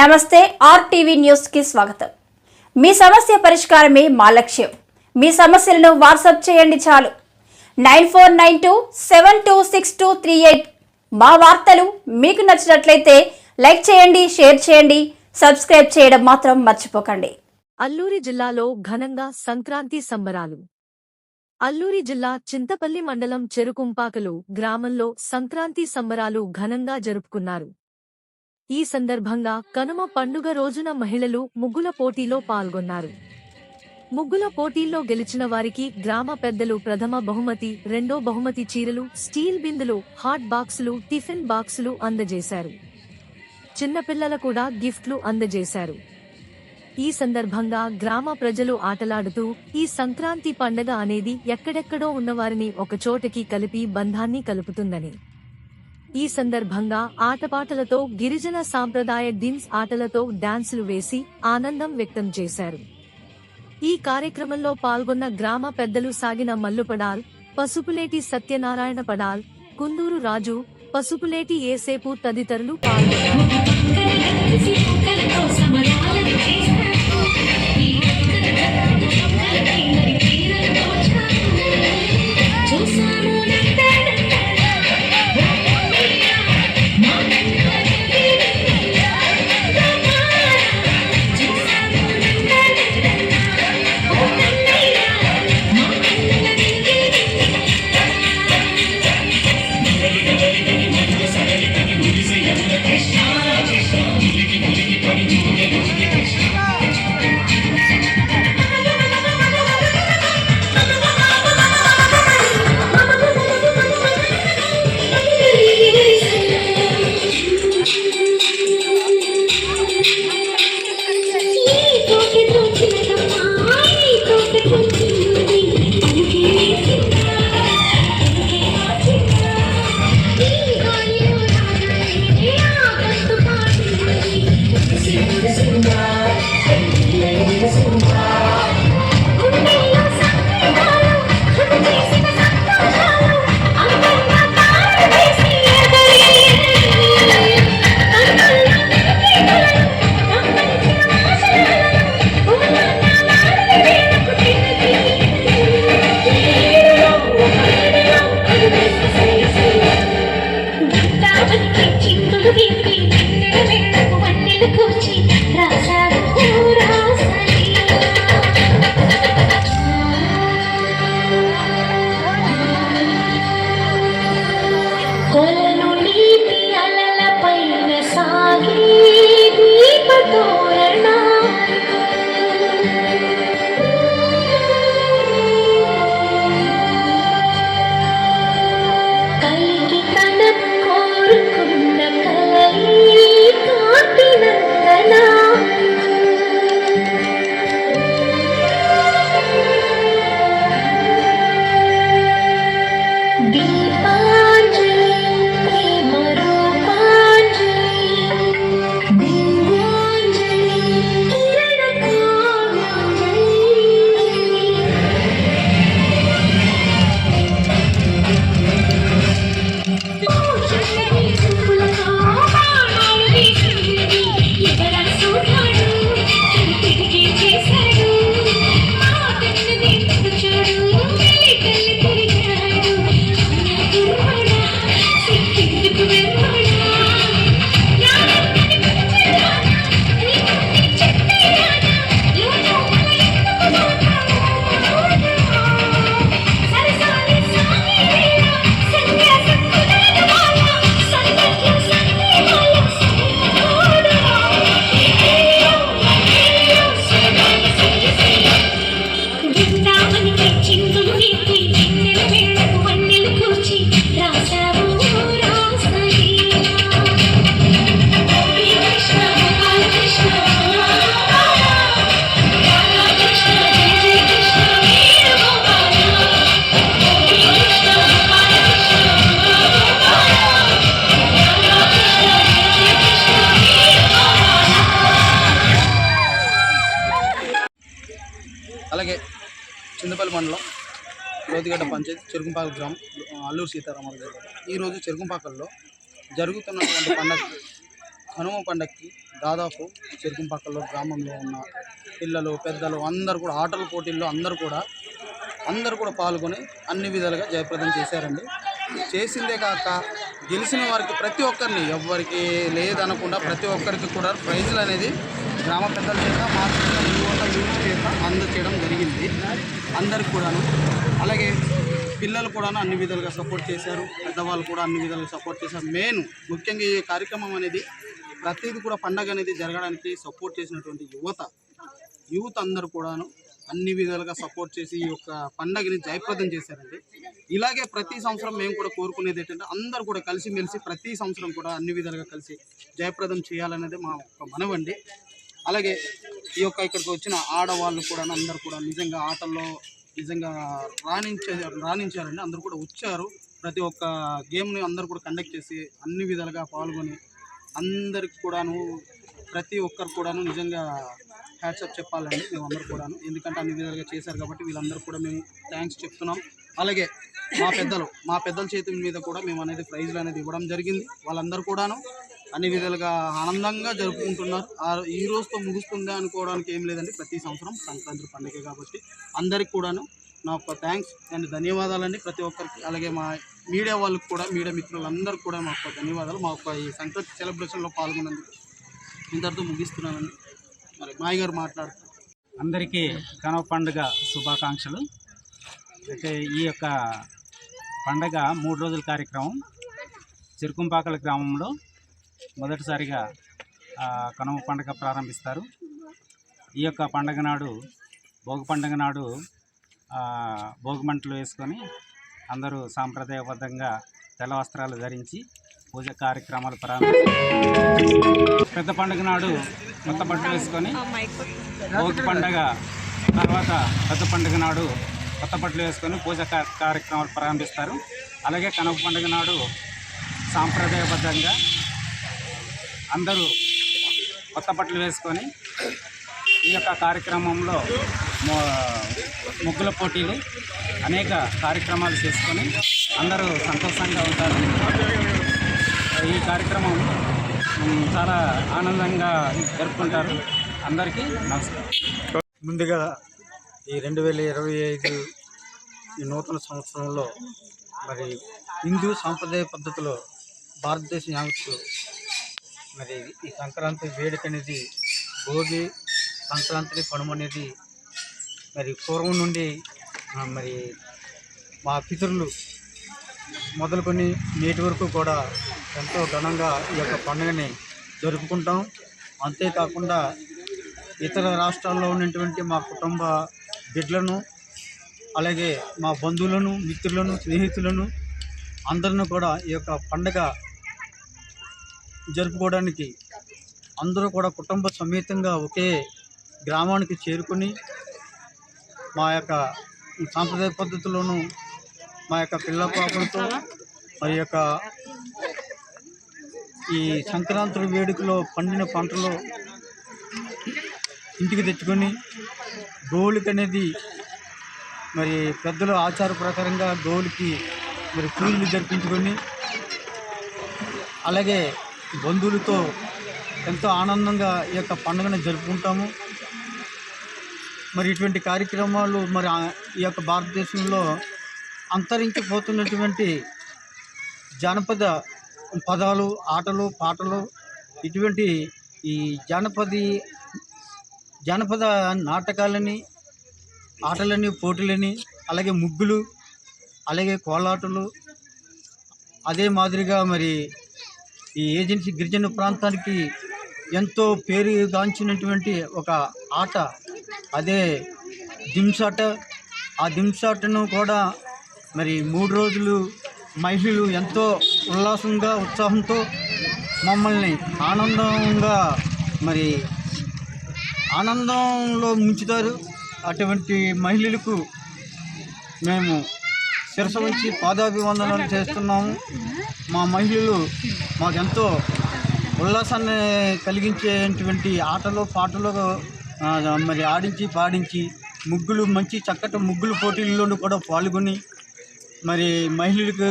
నమస్తే ఆర్టీవీ న్యూస్కి స్వాగతం. మీ సమస్య పరిష్కారమే మా లక్ష్యం. మీ సమస్యలను వాట్సాప్ చేయండి చాలు. Nine four nine two seven two six two three eight మా వార్తలు మీకు నచ్చినట్లయితే లైక్ చేయండి షేర్ చేయండి సబ్స్క్రైబ్ చేయడం మాత్రం మర్చిపోకండి. అల్లూరి జిల్లాలో ఘనంగా సంక్రాంతి సంబరాలు. అల్లూరి జిల్లా చింతపల్లి మండలం చెరుకుంపాకలు గ్రామంలో సంక్రాంతి సంబరాలు ఘనంగా జరుపుకున్నారు. ఈ సందర్భంగా కనుమ పండుగ రోజున మహిళలు ముగ్గుల పోటీలో పాల్గొన్నారు. ముగ్గుల పోటీల్లో గెలిచిన వారికి గ్రామ పెద్దలు ప్రథమ బహుమతి రెండో బహుమతి చీరలు స్టీల్ బిందులు హాట్ బాక్సులు టిఫిన్ బాక్సులు అందజేశారు. చిన్నపిల్లల కూడా గిఫ్ట్లు అందజేశారు. ఈ సందర్భంగా గ్రామ ప్రజలు ఆటలాడుతూ ఈ సంక్రాంతి పండగ అనేది ఎక్కడెక్కడో ఉన్నవారిని ఒకచోటకి కలిపి బంధాన్ని కలుపుతుందని ఈ సందర్భంగా ఆటపాటలతో గిరిజన సాంప్రదాయ డిన్స్ ఆటలతో డాన్సులు వేసి ఆనందం వ్యక్తం చేశారు. ఈ కార్యక్రమంలో పాల్గొన్న గ్రామ పెద్దలు సాగిన మల్లుపడాల్ పసుపులేటి సత్యనారాయణ పడాల్ కుందూరు రాజు పసుపులేటి ఏసేపు తదితరులు పాల్గొన్నారు. না అలాగే చింతపల్లి మండలం లోతిగడ్డ పంచాయతీ చెరుకుంపాక గ్రామం అల్లూరు సీతారామరాజు గారు. ఈరోజు చెరుకుంపాకల్లో జరుగుతున్నటువంటి పండగకి కనుమ పండగకి దాదాపు చెరుకుంపాకల్లో గ్రామంలో ఉన్న పిల్లలు పెద్దలు అందరూ కూడా ఆటల పోటీల్లో అందరూ కూడా అందరూ కూడా పాల్గొని అన్ని విధాలుగా జయప్రదం చేశారండి. చేసిందే కాక గెలిచిన వారికి ప్రతి ఒక్కరిని ఎవరికి లేదనకుండా ప్రతి ఒక్కరికి కూడా ప్రైజులు అనేది గ్రామ పెద్దల చేత చేత యువత యూత్ చేత అందచేయడం జరిగింది. అందరికి కూడాను. అలాగే పిల్లలు కూడా అన్ని విధాలుగా సపోర్ట్ చేశారు. పెద్దవాళ్ళు కూడా అన్ని విధాలుగా సపోర్ట్ చేశారు. మెయిన్ ముఖ్యంగా ఈ కార్యక్రమం అనేది ప్రతిదీ కూడా పండగ అనేది జరగడానికి సపోర్ట్ చేసినటువంటి యువత. యూత్ అందరూ కూడాను అన్ని విధాలుగా సపోర్ట్ చేసి ఈ యొక్క పండగని జయప్రదం చేశారండి. ఇలాగే ప్రతి సంవత్సరం మేము కూడా కోరుకునేది ఏంటంటే అందరూ కూడా కలిసిమెలిసి ప్రతి సంవత్సరం కూడా అన్ని విధాలుగా కలిసి జయప్రదం చేయాలనేది మా ఒక మనవండి. అలాగే ఈ యొక్క ఇక్కడికి వచ్చిన ఆడవాళ్ళు కూడా అందరూ కూడా నిజంగా ఆటల్లో నిజంగా రాణించే రాణించారండి. అందరూ కూడా వచ్చారు. ప్రతి ఒక్క గేమ్ని అందరూ కూడా కండక్ట్ చేసి అన్ని విధాలుగా పాల్గొని అందరికి కూడాను ప్రతి ఒక్కరు కూడాను నిజంగా హ్యాట్సప్ చెప్పాలండి మేమందరూ కూడాను. ఎందుకంటే అన్ని విధాలుగా చేశారు కాబట్టి వీళ్ళందరూ కూడా మేము థ్యాంక్స్ చెప్తున్నాం. అలాగే మా పెద్దలు మా పెద్దల చేతుల మీద కూడా మేము అనేది ప్రైజ్లు అనేది ఇవ్వడం జరిగింది. వాళ్ళందరూ కూడాను అన్ని విధాలుగా ఆనందంగా జరుపుకుంటున్నారు. ఆ- ఈ రోజుతో ముగుస్తుంది అనుకోవడానికి ఏం లేదండి. ప్రతి సంవత్సరం సంక్రాంతి పండుగ కాబట్టి అందరికి కూడాను నా యొక్క థ్యాంక్స్ అండ్ ధన్యవాదాలండి ప్రతి ఒక్కరికి. అలాగే మా మీడియా వాళ్ళకి కూడా మీడియా మిత్రులందరూ కూడా మా యొక్క ధన్యవాదాలు. మా యొక్క ఈ సంక్రాంతి సెలబ్రేషన్లో పాల్గొన్నందుకు ఇంతటితో ముగిస్తున్నానండి. మరి మాయ గారు మాట్లాడుతారు. అందరికీ కనవ పండుగ శుభాకాంక్షలు. అయితే ఈ యొక్క పండగ మూడు రోజుల కార్యక్రమం. చిరుకుంపాకల గ్రామంలో మొదటిసారిగా కనుమ పండుగ ప్రారంభిస్తారు. ఈ యొక్క పండగ నాడు భోగి పండుగ నాడు ఆ, భోగి మంటలు వేసుకొని అందరూ సాంప్రదాయబద్ధంగా తెల్ల వస్త్రాలు ధరించి పూజ కార్యక్రమాలు ప్రారంభిస్తారు. పెద్ద పండుగ నాడు కొత్త బట్టలు వేసుకొని భోగి పండగ తర్వాత పెద్ద పండుగ నాడు కొత్త బట్టలు వేసుకొని పూజ కార్యక్రమాలు ప్రారంభిస్తారు. అలాగే కనుమ పండుగ నాడు సాంప్రదాయబద్ధంగా అందరూ కొత్త బట్టలు వేసుకొని ఈ యొక్క కార్యక్రమంలో మొ- ముగ్గుల పోటీలు అనేక కార్యక్రమాలు చేసుకొని అందరూ సంతోషంగా ఉంటారు. ఈ కార్యక్రమం చాలా ఆనందంగా జరుపుకుంటారు. అందరికీ నమస్కారం. ముందుగా ఈ రెండు వేల ఇరవై ఐదు ఈ నూతన సంవత్సరంలో మరి హిందూ సాంప్రదాయ పద్ధతిలో భారతదేశం యావత్తు మరి ఈ సంక్రాంతి వేడుక అనేది భోగి సంక్రాంతి కనుమ అనేది మరి పూర్వం నుండి మరి మా పితరులు మొదలుకొని నేటి వరకు కూడా ఎంతో ఘనంగా ఈ యొక్క పండుగని జరుపుకుంటాం. అంతేకాకుండా ఇతర రాష్ట్రాల్లో ఉన్నటువంటి మా కుటుంబ బిడ్డలను అలాగే మా బంధువులను మిత్రులను స్నేహితులను అందరిని కూడా ఈ యొక్క పండగ జరుపుకోవడానికి అందరూ కూడా కుటుంబ సమేతంగా ఒకే గ్రామానికి చేరుకొని మా యొక్క సాంప్రదాయ పద్ధతిలోనూ మా యొక్క పిల్ల పాపలతో మరి యొక్క ఈ సంక్రాంతి వేడుకలో పండిన పంటలు ఇంటికి తెచ్చుకొని గోవులకి అనేది మరి పెద్దల ఆచార ప్రకారంగా గోవులకి మరి పూజలు జరిపించుకొని అలాగే బంధువులతో ఎంతో ఆనందంగా ఈ యొక్క పండుగను జరుపుకుంటాము. మరి ఇటువంటి కార్యక్రమాలు మరి ఈ యొక్క భారతదేశంలో అంతరించిపోతున్నటువంటి జానపద పదాలు ఆటలు పాటలు ఇటువంటి ఈ జానపది జానపద నాటకాలని ఆటలని పోటీలని అలాగే ముగ్గులు అలాగే కోలాటలు అదే మాదిరిగా మరి ఈ ఏజెన్సీ గిరిజన ప్రాంతానికి ఎంతో పేరుగాంచినటువంటి ఒక ఆట. అదే దింసాట. ఆ దింసాటను కూడా మరి మూడు రోజులు మహిళలు ఎంతో ఉల్లాసంగా ఉత్సాహంతో మమ్మల్ని ఆనందంగా మరి ఆనందంలో ముంచుతారు. అటువంటి మహిళలకు మేము శిరస వచ్చి పాదాభివందనాలు చేస్తున్నాము. మా మహిళలు మాకెంతో ఉల్లాసాన్ని కలిగించేటువంటి ఆటలు పాటలు మరి ఆడించి పాడించి ముగ్గులు మంచి చక్కటి ముగ్గులు పోటీల్లోనూ కూడా పాల్గొని మరి మహిళలకు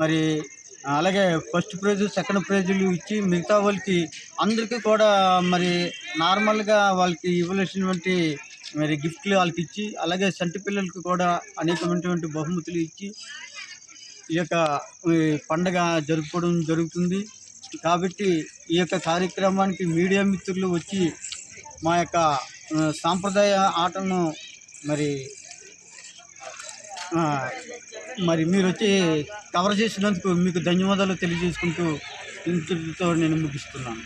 మరి అలాగే ఫస్ట్ ప్రైజు సెకండ్ ప్రైజులు ఇచ్చి మిగతా వాళ్ళకి అందరికీ కూడా మరి నార్మల్గా వాళ్ళకి ఇవ్వలేసినటువంటి మరి గిఫ్ట్లు వాళ్ళకి ఇచ్చి అలాగే సంటి పిల్లలకు కూడా అనేకమైనటువంటి బహుమతులు ఇచ్చి ఈ యొక్క పండగ జరుపుకోవడం జరుగుతుంది. కాబట్టి ఈ యొక్క కార్యక్రమానికి మీడియా మిత్రులు వచ్చి మా యొక్క సాంప్రదాయ ఆటను మరి మరి మీరు వచ్చి కవర్ చేసినందుకు మీకు ధన్యవాదాలు తెలియజేసుకుంటూ ఇంతటితో నేను ముగిస్తున్నాను.